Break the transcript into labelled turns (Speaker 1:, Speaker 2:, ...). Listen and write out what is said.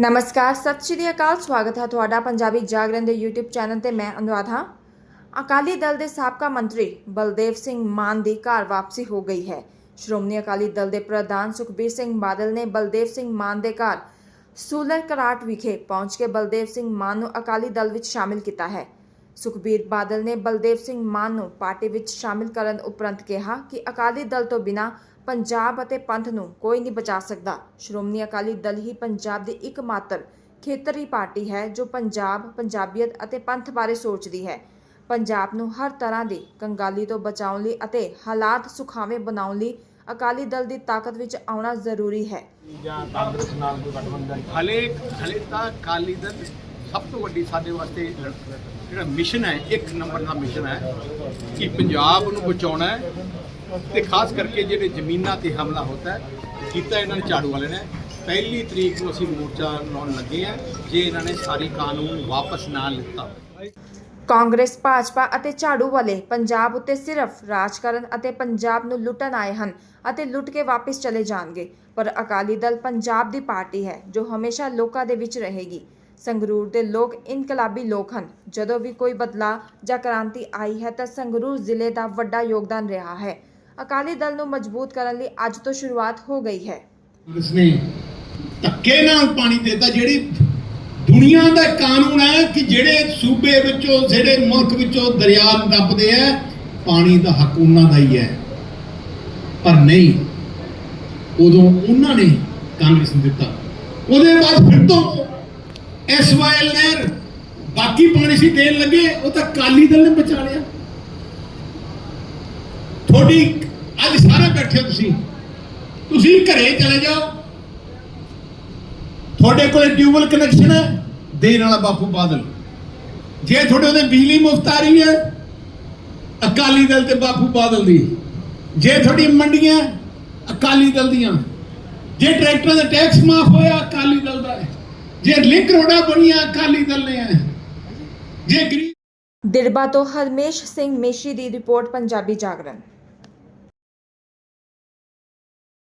Speaker 1: ਨਮਸਕਾਰ, ਸਤਿ ਸ਼੍ਰੀ ਅਕਾਲ, ਸਵਾਗਤ ਹੈ ਤੁਹਾਡਾ ਪੰਜਾਬੀ ਜਾਗਰਣ ਦੇ YouTube ਚੈਨਲ ਤੇ ਮੈਂ ਅਨੁਰਾਧ। ਹਾਂ ਅਕਾਲੀ ਦਲ ਦੇ ਸਾਬਕਾ ਮੰਤਰੀ ਬਲਦੇਵ ਸਿੰਘ ਮਾਨ ਦੀ ਘਰ ਵਾਪਸੀ ਹੋ ਗਈ ਹੈ। ਸ਼੍ਰੋਮਣੀ ਅਕਾਲੀ ਦਲ ਦੇ ਪ੍ਰਧਾਨ ਸੁਖਬੀਰ ਸਿੰਘ ਬਾਦਲ ਨੇ ਬਲਦੇਵ ਸਿੰਘ ਮਾਨ ਦੇ ਘਰ ਸੂਲਰ ਕਰਾਟ ਵਿਖੇ ਪਹੁੰਚ ਕੇ ਬਲਦੇਵ ਸਿੰਘ ਮਾਨ ਨੂੰ ਅਕਾਲੀ ਦਲ ਵਿੱਚ ਸ਼ਾਮਿਲ ਕੀਤਾ ਹੈ। ਸੁਖਬੀਰ ਬਾਦਲ ਨੇ ਬਲਦੇਵ ਸਿੰਘ ਮਾਨ ਨੂੰ ਪਾਰਟੀ ਵਿੱਚ ਸ਼ਾਮਿਲ ਕਰਨ ਉਪਰੰਤ ਕਿਹਾ ਕਿ ਅਕਾਲੀ ਦਲ ਤੋਂ ਬਿਨਾਂ ਪੰਜਾਬ ਅਤੇ ਪੰਥ ਨੂੰ ਕੋਈ ਨਹੀਂ ਬਚਾ ਸਕਦਾ। ਸ਼੍ਰੋਮਣੀ ਅਕਾਲੀ ਦਲ ਹੀ ਪੰਜਾਬ ਦੀ ਇੱਕਮਾਤਰ ਖੇਤਰੀ ਪਾਰਟੀ ਹੈ, ਜੋ ਪੰਜਾਬ, ਪੰਜਾਬੀਅਤ ਅਤੇ ਪੰਥ ਬਾਰੇ ਸੋਚਦੀ ਹੈ। ਪੰਜਾਬ ਨੂੰ ਹਰ ਤਰ੍ਹਾਂ ਦੀ ਕੰਗਾਲੀ ਤੋਂ ਬਚਾਉਣ ਲਈ ਅਤੇ ਹਾਲਾਤ ਸੁਖਾਵੇਂ ਬਣਾਉਣ ਲਈ ਅਕਾਲੀ ਦਲ ਦੀ ਤਾਕਤ ਵਿੱਚ ਆਉਣਾ ਜ਼ਰੂਰੀ ਹੈ।
Speaker 2: ਜਾਂ ਕਾਂਗਰਸ ਨਾਲ ਕੋਈ ਗਠਬੰਧਨ?
Speaker 3: ਹਲੇ ਹਲੇ ਤਾਂ ਅਕਾਲੀ ਦਲ ਸਭ ਤੋਂ ਵੱਡੀ ਸਾਡੇ ਵਾਸਤੇ ਜਿਹੜਾ ਮਿਸ਼ਨ ਹੈ, ਇੱਕ ਨੰਬਰ ਦਾ ਮਿਸ਼ਨ ਹੈ ਕਿ ਪੰਜਾਬ ਨੂੰ ਬਚਾਉਣਾ ਹੈ ਤੇ ਖਾਸ ਕਰਕੇ ਜਿਹੜੇ ਜ਼ਮੀਨਾਂ ਤੇ ਹਮਲਾ ਹੁੰਦਾ ਹੈ ਕੀਤਾ ਇਹਨਾਂ ਨੇ ਝਾੜੂ ਵਾਲੇ ਨੇ। ਪਹਿਲੀ ਤਰੀਕ ਨੂੰ ਅਸੀਂ ਮੋਰਚਾ ਲਾਉਣ ਲੱਗੇ ਆ ਜੇ ਇਹਨਾਂ ਨੇ ਸਾਰੀ ਕਾਨੂੰਨ ਵਾਪਸ ਨਾ ਲਿੱਤਾ।
Speaker 1: ਕਾਂਗਰਸ, ਭਾਜਪਾ ਅਤੇ ਝਾੜੂ ਵਾਲੇ ਪੰਜਾਬ ਉੱਤੇ ਸਿਰਫ ਰਾਜ ਕਰਨ ਅਤੇ ਪੰਜਾਬ ਨੂੰ ਲੁੱਟਣ ਆਏ ਹਨ ਅਤੇ ਲੁੱਟ ਕੇ ਵਾਪਸ ਚਲੇ ਜਾਣਗੇ। ਪਰ ਅਕਾਲੀ ਦਲ ਪੰਜਾਬ ਦੀ ਪਾਰਟੀ ਹੈ, ਜੋ ਹਮੇਸ਼ਾ ਲੋਕਾਂ ਦੇ ਵਿੱਚ ਰਹੇਗੀ। ਸੰਗਰੂਰ ਦੇ ਲੋਕ ਇਨਕਲਾਬੀ ਲੋਕ ਹਨ। ਜਦੋਂ ਵੀ ਕੋਈ ਬਦਲਾਅ ਜਾਂ ਕ੍ਰਾਂਤੀ ਆਈ ਹੈ ਤਾਂ ਸੰਗਰੂਰ ਜ਼ਿਲ੍ਹੇ ਦਾ ਵੱਡਾ ਯੋਗਦਾਨ ਰਿਹਾ ਹੈ। ਅਕਾਲੀ ਦਲ ਨੂੰ ਮਜ਼ਬੂਤ ਕਰਨ ਲਈ ਅੱਜ ਤੋਂ ਸ਼ੁਰੂਆਤ ਹੋ ਗਈ ਹੈ।
Speaker 4: ਉਸਨੇ ਧੱਕੇ ਨਾਲ ਪਾਣੀ ਦਿੱਤਾ, ਜਿਹੜੀ ਦੁਨੀਆ ਦਾ ਕਾਨੂੰਨ ਹੈ ਕਿ ਜਿਹੜੇ ਸੂਬੇ ਵਿੱਚੋਂ, ਜਿਹੜੇ ਮੁਲਕ ਵਿੱਚੋਂ ਦਰਿਆ ਨੱਪਦੇ ਆ, ਪਾਣੀ ਦਾ ਹੱਕ ਉਹਨਾਂ ਦਾ ਹੀ ਹੈ। ਪਰ ਨਹੀਂ, ਉਦੋਂ ਉਹਨਾਂ ਨੇ ਕਾਂਗਰਸ ਨੂੰ ਦਿੱਤਾ। ਉਹਦੇ ਬਾਅਦ ਫਿਰ ਤੋਂ ਐਸਵਾਈਐਲ ਨਹਿਰ, ਬਾਕੀ ਪਾਣੀ ਸੀ ਦੇਣ ਲੱਗੇ, ਉਹ ਤਾਂ ਕਾਲੀ ਦਲ ਨੇ ਬਚਾ ਲਿਆ। ਤੁਹਾਡੀ, ਅੱਜ ਸਾਰੇ ਬੈਠੇ ਤੁਸੀਂ। ਤੁਸੀਂ ਘਰੇ ਚਲੇ ਜਾਓ। ਤੁਹਾਡੇ ਕੋਲ ਟਿਊਬਲ ਕਨੈਕਸ਼ਨ ਹੈ, ਦੇਣ ਵਾਲਾ ਬਾਪੂ ਬਾਦਲ। ਜੇ ਤੁਹਾਡੇ ਉਹਦੇ ਬਿਜਲੀ ਮੁਫਤ ਆ ਰਹੀ ਹੈ, ਅਕਾਲੀ ਦਲ ਤੇ ਬਾਪੂ ਬਾਦਲ ਦੀ। ਜੇ ਤੁਹਾਡੀ ਮੰਡੀਆਂ, ਅਕਾਲੀ ਦਲ ਦੀਆਂ। ਜੇ ਟਰੈਕਟਰਾਂ ਦਾ ਟੈਕਸ ਮਾਫ ਹੋਇਆ, ਅਕਾਲੀ ਦਲ ਦਾ ਹੈ। ਜੇ ਲਿੰਕ ਰੋਡਾਂ ਬਣੀਆਂ ਅਕਾਲੀ ਦਲ ਨੇ ਜੇ ਗਰੀਬ
Speaker 1: ਦਿਰਬਾ ਤੋਂ ਹਰਮੇਸ਼ ਸਿੰਘ ਮੇਸ਼ੀ ਦੀ ਰਿਪੋਰਟ, ਪੰਜਾਬੀ ਜਾਗਰਣ।